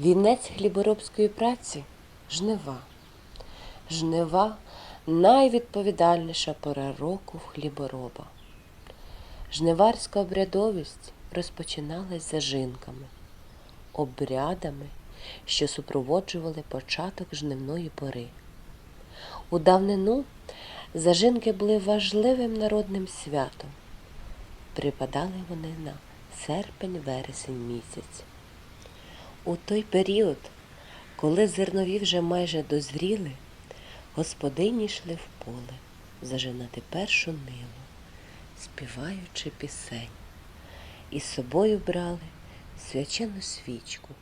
Вінець хліборобської праці жнива. Жнива найвідповідальніша пора року в хлібороба. Жниварська обрядовість розпочиналась зажинками, обрядами, що супроводжували початок жнивної пори. У давнину зажинки були важливим народним святом. Припадали вони на серпень-вересень місяць. У той період, коли зернові вже майже дозріли, господині йшли в поле зажинати першу ниву, співаючи пісень, і з собою брали свячену свічку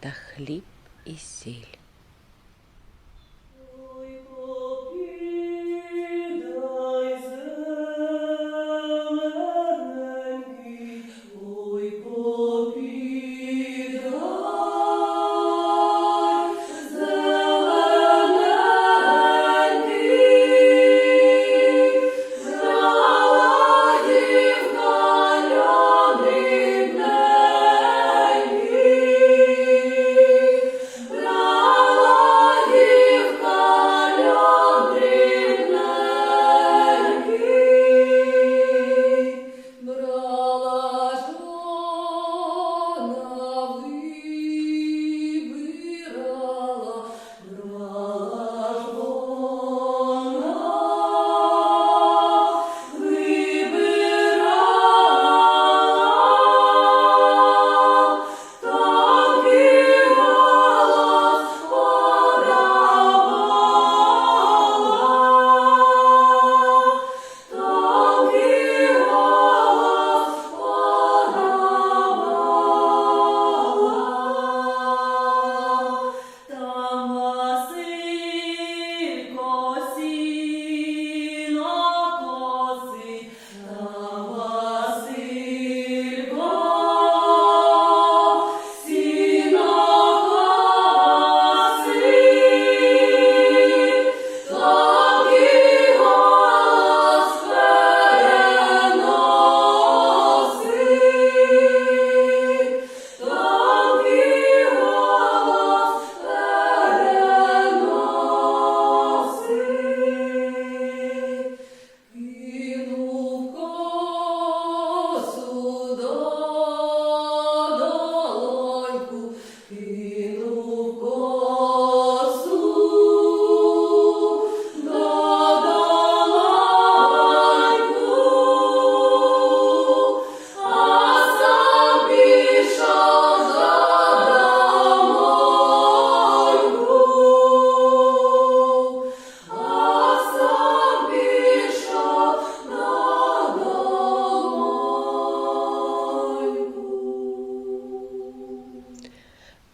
та хліб і сіль.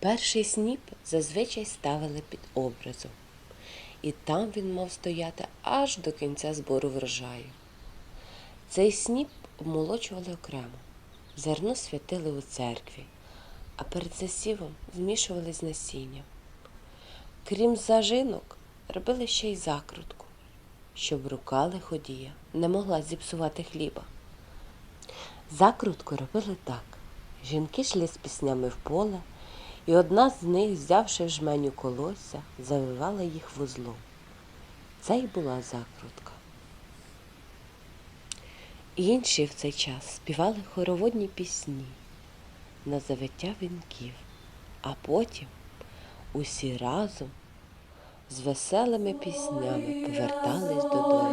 Перший сніп зазвичай ставили під образом, і там він мав стояти аж до кінця збору врожаю. Цей сніп обмолочували окремо, зерно святили у церкві, а перед засівом змішували з насінням. Крім зажинок, робили ще й закрутку, щоб рука лиходія не могла зіпсувати хліба. Закрутку робили так. Жінки йшли з піснями в поле, і одна з них, взявши в жменю колосся, завивала їх вузлом. Це й була закрутка. Інші в цей час співали хороводні пісні на завиття вінків, а потім усі разом з веселими піснями повертались додому.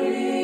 glory.